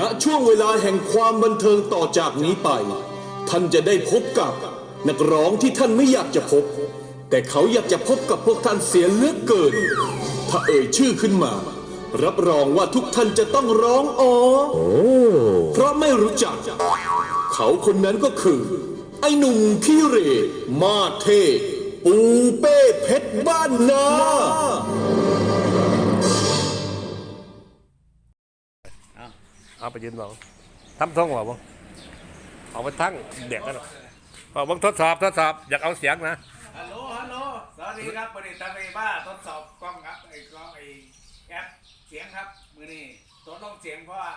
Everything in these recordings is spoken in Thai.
ลาแห่งความบันเทิงต่อจากนี้ไป ท่านจะได้พบกับนักร้องที่ท่านไม่อยากจะพบ แต่เขาอยากจะพบกับพวกท่านเสียเหลือกเกิน ถ้าเอ่ยชื่อขึ้นมา รับรองว่าทุกท่านจะต้องร้องอ๋อเพราะไม่รู้จัก เขาคนนั้นก็คือ ไอ้หนุ่มขี้เหรมาเทปูเป้เพชรบ้านนา เอาไปยืนบอกทำท่องหัวบ้างเอาไปทั้งเด็กกันหรอกเอาบ้างทดสอบทดสอบอยากเอาเสียงนะฮัลโหลฮัลโหลสวัสดีครับวันนี้ตาเมบ้าทดสอบกล้องครับไอ้กล้องไอ้แอปเสียงครับมือนี้ทดลองเสียงเพราะว่า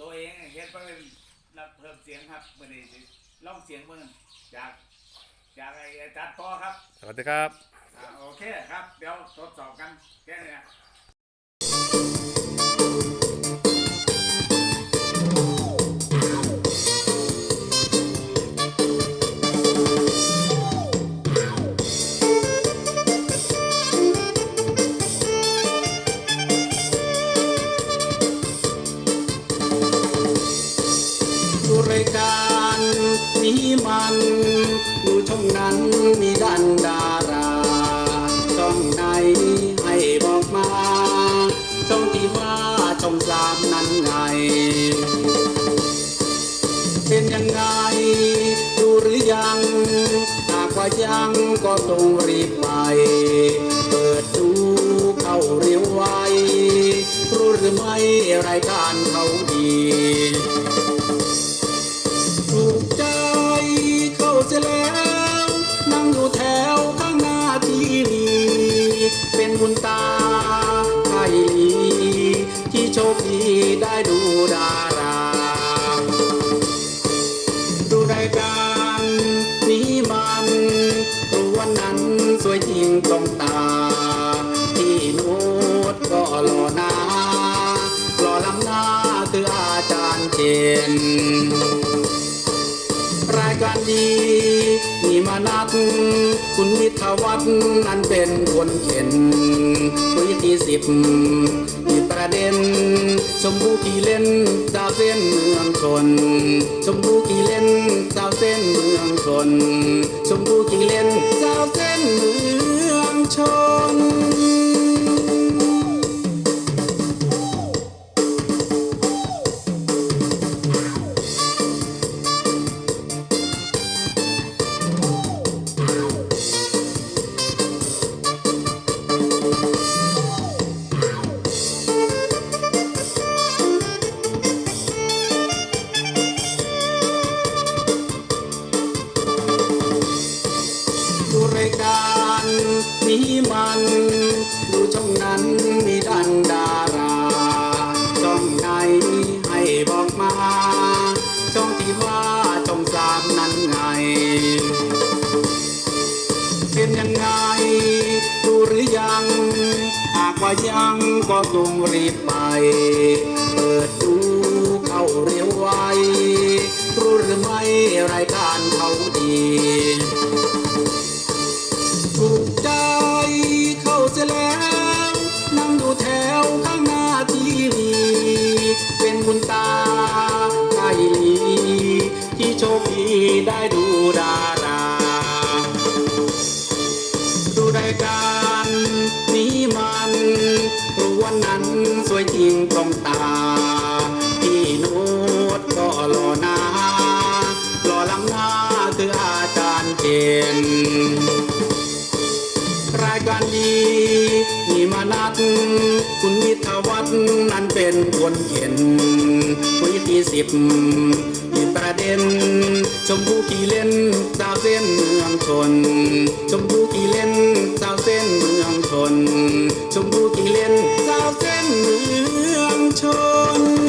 ตัวเองเฮ็ดเพิ่มรับเพิ่มเสียงครับมือนี้สิลองเสียงมือจากจากไอ้อาจารย์ปอครับสวัสดีครับอ่าโอเคครับ เดี๋ยวทดสอบกันแค่นี้ การนี้มันดูช่องนั้นมีดันดาราช่องไหนให้บอกมาช่องที่ว่าช่องสามนั้นไง เป็นยังไงดูหรือยังหากว่ายังก็ต้องรีบไปเปิดดูเข้าเร็วไวรู้หรือไม่รายการเขาดี ที่โชคดีได้ดูดารา ดูรายการนี้มันรู้วันนั้นสวยจริงตรงตา ที่น้ตก็หล่อหน้าหล่อลำหน้าคืออาจารย์เจน รายการดีมีมานัดคุณวิทวัฒน์นั้นเป็นคนเขียนวิธีสิบ ระเด็น ชมพูกี่เล่นสาวเส้นเมืองชน ชมพูกี่เล่นสาวเส้นเมืองชน ชมพูกี่เล่นสาวเส้นเมืองชน ยการนี้มันดูช่องนั้นมีดันดาราช่องไหนให้บอกมาช่องที่ว่าช่องสามนั้นไง เป็นยังไงดูหรือยังหากว่ายังก็ต้องรีบไป เปิดดูเข้าเร็วไวรู้หรือไม่รายการเขาดี ได้ดูดาราดูรายการนี้มันรู้วันนั้นสวยจริงตรงตาที่น้ตก็หล่อหน้าหล่อลำหน้าคืออาจารย์เจนรายการดีมีมานัดคุณวิทวัฒน์นั้นเป็นคนเขียนวิธีสิบมีประเด็น ชมพูกี่เล่นสาวเส้นเมืองชน ชมพูกี่เล่นสาวเส้นเมืองชน ชมพูกี่เล่นสาวเส้นเมืองชน